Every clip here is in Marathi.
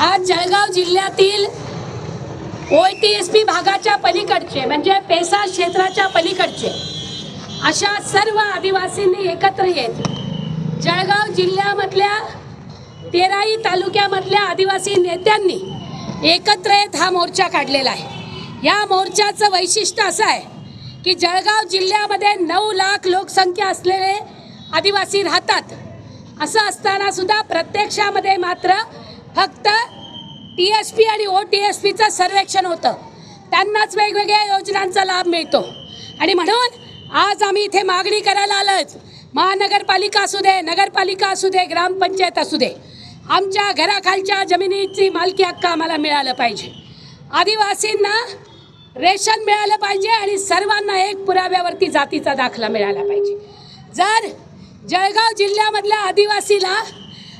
आज जळगाव जिल्ह्यातील ओ टी एस पी भागाच्या पलीकडचे म्हणजे पेसा क्षेत्राच्या पलीकडचे अशा सर्व आदिवासींनी एकत्र येत जळगाव जिल्ह्यामधल्या तेराई तालुक्यामधल्या आदिवासी नेत्यांनी एकत्र येत हा मोर्चा काढलेला आहे. या मोर्चाचं वैशिष्ट्य असं आहे की जळगाव जिल्ह्यामध्ये नऊ लाख लोकसंख्या असलेले आदिवासी राहतात. असं असतानासुद्धा प्रत्यक्षामध्ये मात्र फक्त टी एस पी आणि ओ टी एस पीचं सर्वेक्षण होतं. त्यांनाच वेगवेगळ्या योजनांचा लाभ मिळतो. आणि म्हणून आज आम्ही इथे मागणी करायला आलोच. महानगरपालिका असू दे नगरपालिका असू दे ग्रामपंचायत असू दे आमच्या घराखालच्या जमिनीची मालकी हक्क आम्हाला मिळालं पाहिजे. आदिवासींना रेशन मिळालं पाहिजे आणि सर्वांना एक पुराव्यावरती जातीचा दाखला मिळाला पाहिजे. जर जळगाव जिल्ह्यामधल्या आदिवासीला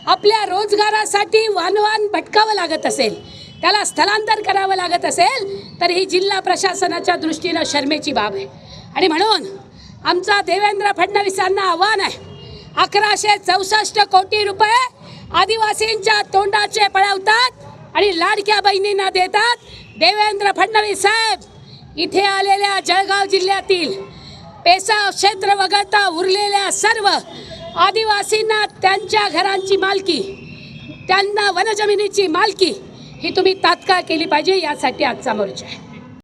आपल्या रोजगारासाठी वानवान भटकावं लागत असेल त्याला स्थलांतर करावं लागत असेल तर ही जिल्हा प्रशासनाच्या दृष्टीनं शर्मेची बाब आहे. आणि म्हणून आमचा देवेंद्र फडणवीसांना आव्हान आहे अकराशे चौसष्ट कोटी रुपये आदिवासींच्या तोंडाचे पळवतात आणि लाडक्या बहिणींना देतात देवेंद्र फडणवीस साहेब. इथे आलेल्या जळगाव जिल्ह्यातील पेसा क्षेत्र वगळता उरलेल्या सर्व आदिवासींना त्यांच्या घरांची मालकी त्यांना वनजमिनीची मालकी ही तुम्ही तात्काळ केली पाहिजे यासाठी आजचा मोर्चा आहे.